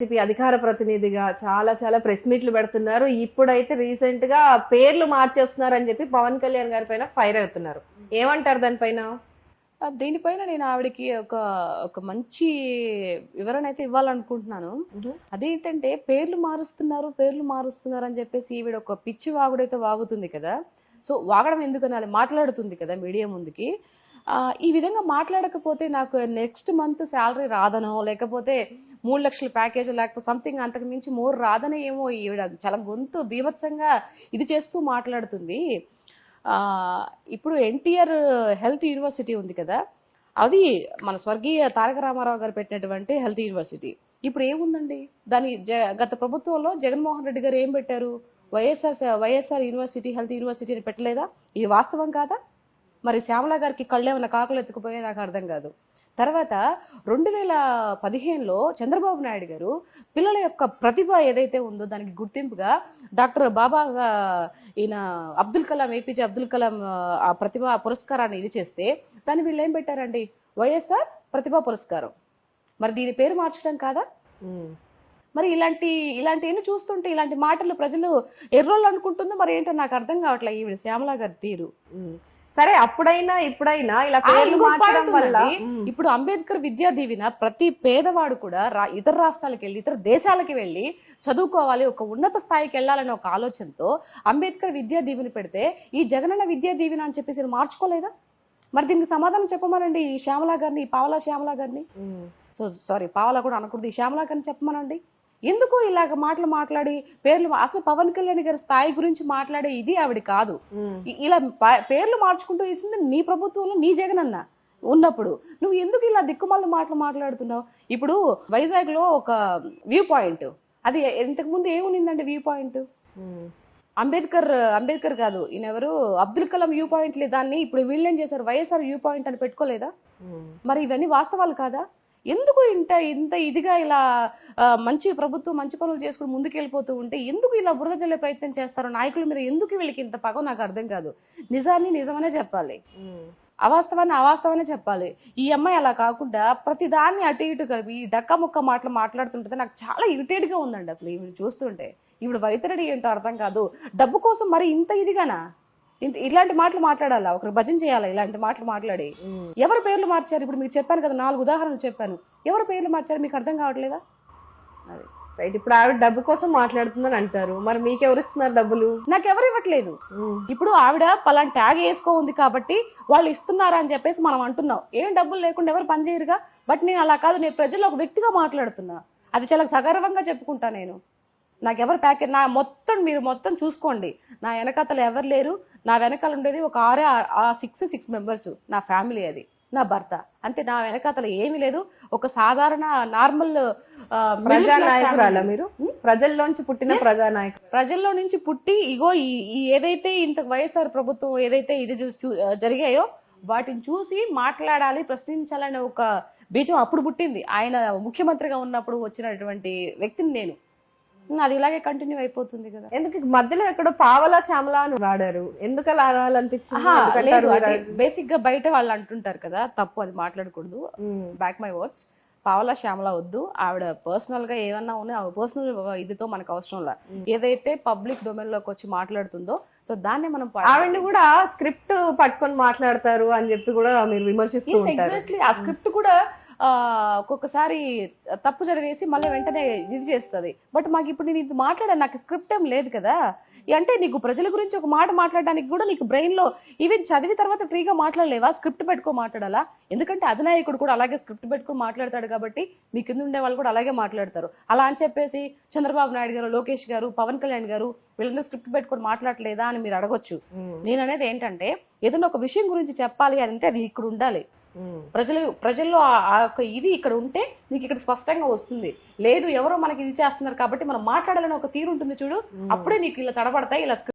YCP అధికార ప్రతినిధిగా చాలా చాలా ప్రెస్ మీట్లు పెడుతున్నారు. ఇప్పుడైతే రీసెంట్గా పేర్లు మార్చేస్తున్నారు అని చెప్పి పవన్ కళ్యాణ్ గారి పైన ఫైర్ అవుతున్నారు. ఏమంటారు దానిపైన? దీనిపైన నేను ఆవిడకి ఒక ఒక మంచి వివరణ అయితే ఇవ్వాలనుకుంటున్నాను. అదేంటంటే పేర్లు మారుస్తున్నారు పేర్లు మారుస్తున్నారు అని చెప్పేసి ఈవిడ ఒక పిచ్చి వాగుడైతే వాగుతుంది కదా. సో వాగడం ఎందుకు అనాలి? మాట్లాడుతుంది కదా మీడియా ముందుకి. ఆ, ఈ విధంగా మాట్లాడకపోతే నాకు నెక్స్ట్ మంత్ శాలరీ రాదనో లేకపోతే మూడు లక్షల ప్యాకేజ్ లేకపోతే సంథింగ్ అంతకు మించి మోర్ రాదనే ఏమో ఈవిడ చాలా గొంతు బీభత్సంగా ఇది చేస్తూ మాట్లాడుతుంది. ఇప్పుడు ఎన్టీఆర్ హెల్త్ యూనివర్సిటీ ఉంది కదా అది మన స్వర్గీయ తారక రామారావు గారు పెట్టినటువంటి హెల్త్ యూనివర్సిటీ. ఇప్పుడు ఏముందండి? దాని జ గత ప్రభుత్వంలో జగన్మోహన్ రెడ్డి గారు ఏం పెట్టారు? వైఎస్ఆర్ వైఎస్ఆర్ యూనివర్సిటీ హెల్త్ యూనివర్సిటీని పెట్టలేదా? ఇది వాస్తవం కాదా? మరి శ్యామల గారికి కళ్ళేమన్నా కాకులు ఎత్తుకుపోయా నాకు అర్థం కాదు. తర్వాత రెండు వేల పదిహేనులో చంద్రబాబు నాయుడు గారు పిల్లల యొక్క ప్రతిభ ఏదైతే ఉందో దానికి గుర్తింపుగా డాక్టర్ బాబా ఈయన అబ్దుల్ కలాం ఏపీజే అబ్దుల్ కలాం ఆ, ప్రతిభ పురస్కారాన్ని ఇది చేస్తే దాన్ని వీళ్ళు ఏం పెట్టారండి వైఎస్ఆర్ ప్రతిభా పురస్కారం మరి దీని పేరు మార్చడం కాదా. మరి ఇలాంటి ఇలాంటివన్నీ చూస్తుంటే ఇలాంటి మాటలు ప్రజలు ఎర్రోళ్ళు అనుకుంటుందో మరి ఏంటో నాకు అర్థం కావట్లేదు ఈవిడ శ్యామల గారి తీరు. సరే అప్పుడైనా ఇప్పుడైనా ఇలా పేర్లు మార్చడం వల్ల. ఇప్పుడు అంబేద్కర్ విద్యా దీవెన ప్రతి పేదవాడు కూడా ఇతర రాష్ట్రాలకు వెళ్ళి ఇతర దేశాలకు వెళ్ళి చదువుకోవాలి ఒక ఉన్నత స్థాయికి వెళ్ళాలనే ఒక ఆలోచనతో అంబేద్కర్ విద్యా దీవెన పెడితే ఈ జగనన్న విద్యా దీవెన అని చెప్పేసి మార్చుకోలేదా మరి దీనికి సమాధానం చెప్పమనండి ఈ శ్యామల గారిని ఈ పావలా శ్యామల గారిని. సో సారీ పావలా కూడా అనకూడదు ఈ శ్యామల గారిని చెప్పమనండి ఎందుకు ఇలాగ మాటలు మాట్లాడి పేర్లు అసలు పవన్ కళ్యాణ్ గారి స్థాయి గురించి మాట్లాడే ఇది ఆవిడ కాదు. ఇలా పేర్లు మార్చుకుంటూ ఇస్తుంది నీ ప్రభుత్వంలో నీ జగనన్న ఉన్నప్పుడు. నువ్వు ఎందుకు ఇలా దిక్కుమాల మాటలు మాట్లాడుతున్నావు? ఇప్పుడు వైజాగ్లో ఒక వ్యూ పాయింట్. అది ఇంతకు ముందు ఏముండిందండి వ్యూ పాయింట్. అంబేద్కర్ అంబేద్కర్ కాదు. ఈయన ఎవరు? అబ్దుల్ కలాం వ్యూ పాయింట్ దాన్ని. ఇప్పుడు వీళ్ళేం చేశారు? వైఎస్ఆర్ వ్యూ పాయింట్ అని పెట్టుకోలేదా. మరి ఇవన్నీ వాస్తవాలు కాదా? ఎందుకు ఇంత ఇంత ఇదిగా ఇలా మంచి ప్రభుత్వం మంచి పనులు చేసుకుని ముందుకెళ్ళిపోతూ ఉంటే ఎందుకు ఇలా బురద జల్లే ప్రయత్నం చేస్తారు నాయకుల మీద ఎందుకు వీళ్ళకి ఇంత పగ నాకు అర్థం కాదు. నిజాన్ని నిజమనే చెప్పాలి. అవాస్తవాన్ని అవాస్తవనే చెప్పాలి. ఈ అమ్మాయి అలా కాకుండా ప్రతి దాన్ని అటు ఇటు కలిపి డక్క ముక్క మాటలు మాట్లాడుతుంటే నాకు చాలా ఇరిటేట్గా ఉందండి అసలు ఈవిడ చూస్తుంటే. ఈవిడ వైతరడి ఏంటో అర్థం కాదు. డబ్బు కోసం మరి ఇంత ఇదిగానా? ఇలాంటి మాటలు మాట్లాడాలా? ఒకరు భజన చేయాలా? ఇలాంటి మాటలు మాట్లాడి. ఎవరు పేర్లు మార్చారు? ఇప్పుడు మీకు చెప్పాను కదా నాలుగు ఉదాహరణలు చెప్పాను. ఎవరు పేర్లు మార్చారు? మీకు అర్థం కావట్లేదా? అది. రైట్ ఇప్పుడు ఆవిడ డబ్బు కోసం మాట్లాడుతుందని అంటారు. మరి మీకెవరు ఇస్తున్నారు డబ్బులు? నాకు ఎవరు ఇవ్వట్లేదు. ఇప్పుడు ఆవిడ పలాంటి ట్యాగ్ వేసుకో ఉంది కాబట్టి వాళ్ళు ఇస్తున్నారా అని చెప్పేసి మనం అంటున్నాం. ఏం డబ్బులు లేకుండా ఎవరు పనిచేయరుగా బట్ నేను అలా కాదు నేను ప్రజల్లో ఒక వ్యక్తిగా మాట్లాడుతున్నా. అది చాలా సగర్వంగా చెప్పుకుంటా నేను. నాకు ఎవరు ప్యాకెట్ నా మొత్తం మీరు మొత్తం చూసుకోండి. నా వెనకాతలు ఎవరు లేరు. నా వెనకాల ఉండేది ఒక ఆరే ఆ సిక్స్ సిక్స్ మెంబర్స్ నా ఫ్యామిలీ అది. నా భర్త. అంతే నా వెనకాతల ఏమీ లేదు. ఒక సాధారణ నార్మల్ ప్రజానాయకురాలా మీరు? ఉమ్? ప్రజల్లోంచి పుట్టిన. ప్రజానాయకు ప్రజల్లో నుంచి పుట్టి ఇగో ఈ ఏదైతే ఇంత వైఎస్ఆర్ ప్రభుత్వం ఏదైతే ఇది జరిగాయో వాటిని చూసి మాట్లాడాలి ప్రశ్నించాలనే ఒక బీజం అప్పుడు పుట్టింది. ఆయన ముఖ్యమంత్రిగా ఉన్నప్పుడు వచ్చినటువంటి వ్యక్తిని నేను. అది ఇలాగే కంటిన్యూ అయిపోతుంది కదా. ఎందుకు మధ్యలో ఎక్కడో పావలా శ్యామల అని వాడారు. ఎందుకు అలా మీరు? బేసిక్గా బయట వాళ్ళు అంటుంటారు కదా తప్పు అది మాట్లాడకూడదు. బ్యాక్ మై వర్డ్స్ పావలా శ్యామల వద్దు. ఆవిడ పర్సనల్గా ఏమన్నా ఉన్నాయి ఆవిడ పర్సనల్ ఇదితో మనకు అవసరం లేదు Mm. ఏదైతే పబ్లిక్ డొమైన్లోకి వచ్చి మాట్లాడుతుందో సో దాన్ని మనం ఆవిడని కూడా స్క్రిప్ట్ పట్టుకొని మాట్లాడతారు అని చెప్పి కూడా మీరు విమర్శిస్తూ ఉంటారు. ఎగ్జాక్ట్లీ ఆ స్క్రిప్ట్ కూడా ఒక్కొక్కసారి తప్పు జరిగేసి మళ్ళీ వెంటనే ఇది చేస్తుంది. బట్ మాకు ఇప్పుడు నేను ఇది మాట్లాడాను నాకు స్క్రిప్ట్ ఏం లేదు కదా. అంటే నీకు ప్రజల గురించి ఒక మాట మాట్లాడడానికి కూడా నీకు బ్రెయిన్లో ఈవెన్ చదివి తర్వాత ఫ్రీగా మాట్లాడలేవా? స్క్రిప్ట్ పెట్టుకో మాట్లాడాలా? ఎందుకంటే అధినాయకుడు కూడా అలాగే స్క్రిప్ట్ పెట్టుకొని మాట్లాడతాడు కాబట్టి మీ కింద ఉండే వాళ్ళు కూడా అలాగే మాట్లాడతారు. అలా అని చెప్పేసి చంద్రబాబు నాయుడు గారు లోకేష్ గారు పవన్ కళ్యాణ్ గారు వీళ్ళందరూ స్క్రిప్ట్ పెట్టుకొని మాట్లాడలేదా అని మీరు అడగొచ్చు. నేను అనేది ఏంటంటే ఏదైనా ఒక విషయం గురించి చెప్పాలి అని అంటే అది ఇక్కడ ఉండాలి. ప్రజలు ప్రజల్లో ఆ- యొక్క ఇది ఇక్కడ ఉంటే నీకు ఇక్కడ స్పష్టంగా వస్తుంది. లేదు ఎవరో మనకి ఇది చేస్తున్నారు కాబట్టి మనం మాట్లాడాలని ఒక తీరు ఉంటుంది చూడు. అప్పుడే నీకు ఇలా తడబడతాయి ఇలా